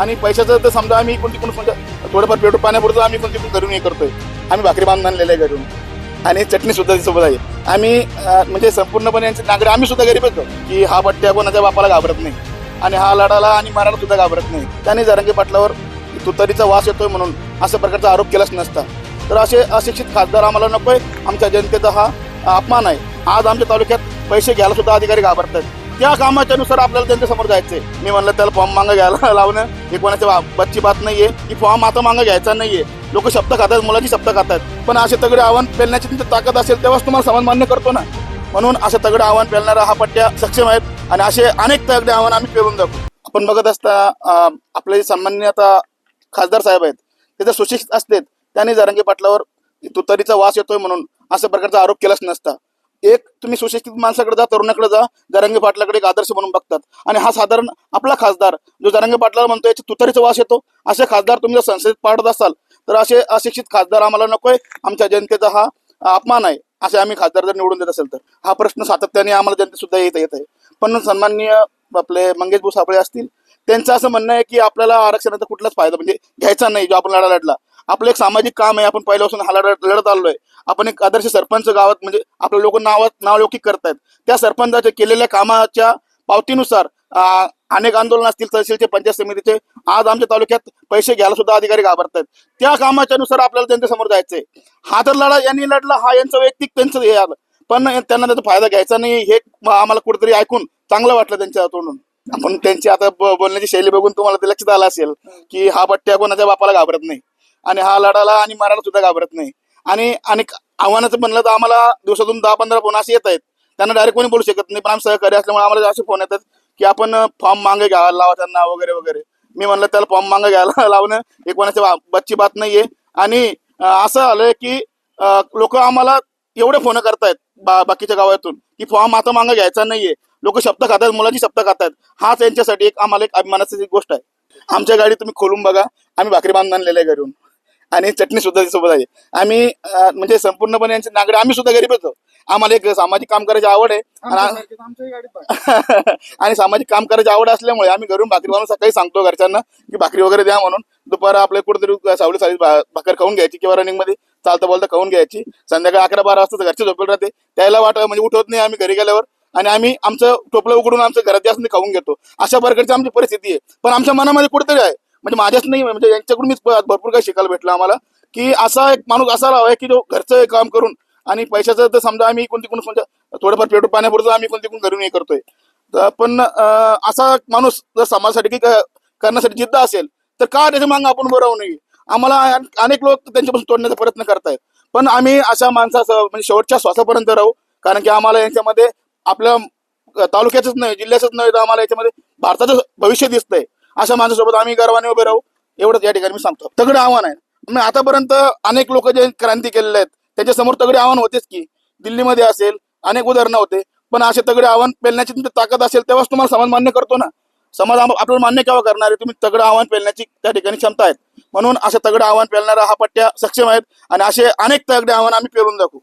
आणि पैशाचं तर समजा आम्ही कोणती कोण समजा थोडंफार पेट्रोल पाण्यापुरतं आम्ही कोणती पण घरून हे करतोय. आम्ही भाकरी बांधून आणलेलं आहे घरून. आणि चटणी सुद्धा सोबत आहे. आम्ही म्हणजे संपूर्णपणे यांचे नागरिक आम्ही सुद्धा गरीब येतो की हा बट्ट्या कोणाच्या बापाला घाबरत नाही. आणि हा लढाला आणि मारायला सुद्धा घाबरत नाही. त्याने जरंगे पाटलावर तुतारीचा वास येतोय म्हणून अशा प्रकारचा आरोप केलाच नसता. तर असे अशिक्षित खासदार आम्हाला नकोय. आमच्या जनतेचा हा अपमान आहे. आज आमच्या तालुक्यात पैसे घ्यायला सुद्धा अधिकारी घाबरतात त्या कामाच्या नुसार आपल्याला त्यांच्यासमोर जायचंय. मी म्हणलं त्याला फॉर्म मागं घ्यायला लावणं हे कोणाच्या बच्ची बात नाहीये. की फॉर्म आता मागं घ्यायचा नाहीये. लोक शब्द खातात मुलाची शब्द खातात. पण असे तगडे आव्हान पेलण्याची तुमची ताकद असेल तेव्हाच तुम्हाला समाज मान्य करतो ना. म्हणून असं तगडे आव्हान पेलणारा हा पट्ट्या सक्षम आहेत आणि असे अनेक तगडे आव्हान आम्ही पेरून जातो. आपण बघत असता आपले आपले सन्मान्य आता खासदार साहेब आहेत ते जर सुशिक्षित असते त्याने जरंगी पाटलावर तुतारीचा वास येतोय म्हणून अशा प्रकारचा आरोप केलाच नसता. एक तुम्ही सुशिक्षित माणसाकडे जा तरुणाकडे जा जरंगे पाटलाकडे एक आदर्श म्हणून बघतात. आणि हा साधारण आपला खासदार जो जरंगे पाटलाला म्हणतो याची तुतारीचा वास येतो. असे खासदार तुम्ही जर संसदेत पाडत असाल तर असे अशिक्षित खासदार आम्हाला नकोय. आमच्या जनतेचा हा अपमान आहे. असे आम्ही खासदार जर निवडून देत असेल तर. हा प्रश्न सातत्याने आम्हाला जनते सुद्धा येत येत आहे. पण सन्माननीय आपले मंगेश भाऊ सापळे असतील त्यांचं असं म्हणणं आहे की आपल्याला आरक्षणाचा कुठलाच फायदा म्हणजे घ्यायचा नाही जो आपण लढा लढला. आपलं एक सामाजिक काम आहे. आपण पहिल्यापासून हा लढा लढत आलोय. आपण एक आदर्श सरपंच गावात म्हणजे आपलं लोक नावात नावलौकिक करतायत. त्या सरपंचाच्या केलेल्या कामाच्या पावतीनुसार अनेक आंदोलन असतील तहसीलचे पंचायत समितीचे आज आमच्या तालुक्यात पैसे घ्यायला सुद्धा अधिकारी घाबरतात त्या कामाच्या नुसार आपल्याला त्यांच्यासमोर जायचंय. हा तर लढा यांनी लढला हा यांचं वैयक्तिक त्यांचं हे आलं. पण त्यांना त्याचा फायदा घ्यायचा नाही हे आम्हाला कुठेतरी ऐकून चांगलं वाटलं त्यांच्या तोंडून. आपण त्यांची आता बोलण्याची शैली बघून तुम्हाला ते लक्षात आलं असेल की हा पट्ट्या कोणाच्या बापाला घाबरत नाही. आणि हा लढाला आणि मराला सुद्धा घाबरत नाही. आणि आणि आव्हानाचं म्हणलं तर आम्हाला दिवसातून दहा पंधरा फोन असे येत आहेत त्यांना डायरेक्ट कोणी बोलू शकत नाही. पण आम्ही सहकारी असल्यामुळे आम्हाला असे फोन येतात की आपण फॉर्म मागे घ्यायला लावा त्यांना वगैरे वगैरे. मी म्हणलं त्याला फॉर्म मागे घ्यायला लावणं हे कोणाच्या बा- बच्ची बात नाहीये. आणि असं आलंय की लोक आम्हाला एवढे फोन करतायत बा बाकीच्या गावातून की फॉर्म आता मागं घ्यायचा नाहीये. लोक शब्द खातात मुलाची शब्द खातात. हा त्यांच्यासाठी एक आम्हाला एक अभिमानाची गोष्ट आहे. आमच्या गाडी तुम्ही खोलून बघा. आम्ही भाकरी बांधून आणलेल्या आहे घरून. आणि चटणी सुद्धा सोबत आहे. आम्ही म्हणजे संपूर्णपणे यांचे नागरिक आम्ही सुद्धा गरीब होतो. आम्हाला एक सामाजिक काम करायची आवड आहे. आणि सामाजिक काम करायची आवड असल्यामुळे आम्ही घरून भाकरी बनवून सकाळी सांगतो घरच्यांना की भाकरी वगैरे द्या म्हणून. दुपार आपल्या कुठेतरी सावली सावली भाकर खाऊन घ्यायची किंवा रनिंगमध्ये चालता बोलता खाऊन घ्यायची. संध्याकाळी अकरा बारा वाजता घरचे झोपेल राहते. त्याला वाट म्हणजे उठवत नाही आम्ही घरी गेल्यावर. आणि आम्ही आमचं टोपलं उघडून आमचं घरात जास्त खाऊन घेतो. अशा प्रकारची आमची परिस्थिती आहे. पण आमच्या मनामध्ये कुठेतरी आहे. म्हणजे माझ्याच नाही म्हणजे यांच्याकडून मीच भरपूर काही शिकायला भेटलं आम्हाला. की असा एक माणूस असा राहावा की जो घरचं काम करून आणि पैशाचं तर समजा आम्ही कोणती कोण समजा थोडंफार पेट्रोल पाण्यापुरतं आम्ही कोणती कोण घरून हे करतोय. तर पण असा माणूस जर समाजासाठी करण्यासाठी जिद्द असेल तर का त्याच्या मागं आपण बरं राहू नये? आम्हाला अनेक लोक त्यांच्यापासून तोडण्याचा प्रयत्न करतायत. पण आम्ही अशा माणसाचं म्हणजे शेवटच्या श्वासापर्यंत राहू. कारण की आम्हाला यांच्यामध्ये आपल्या तालुक्याचंच नाही जिल्ह्याचंच नाही तर आम्हाला याच्यामध्ये भारताचं भविष्य दिसतंय. अशा माणसासोबत आम्ही गर्वाने उभे राहू एवढंच या ठिकाणी मी सांगतो. तगडे आव्हान आहे. मी आतापर्यंत अनेक लोक जे क्रांती केलेले आहेत त्यांच्यासमोर तगडे आव्हान होतेच की दिल्लीमध्ये असेल अनेक उदाहरणं होते पण असे तगडे आव्हान पेलण्याची तुमची ताकद असेल तेव्हाच तुम्हाला समाज मान्य करतो ना. समाज आपल्याला मान्य केव्हा करणार आहे? तुम्ही तगडं आव्हान पेलण्याची त्या ठिकाणी क्षमता आहेत म्हणून असं तगडं आव्हान पेलणारा हा पट्ट्या सक्षम आहेत आणि असे अनेक तगडे आव्हान आम्ही पेरून दाखवू.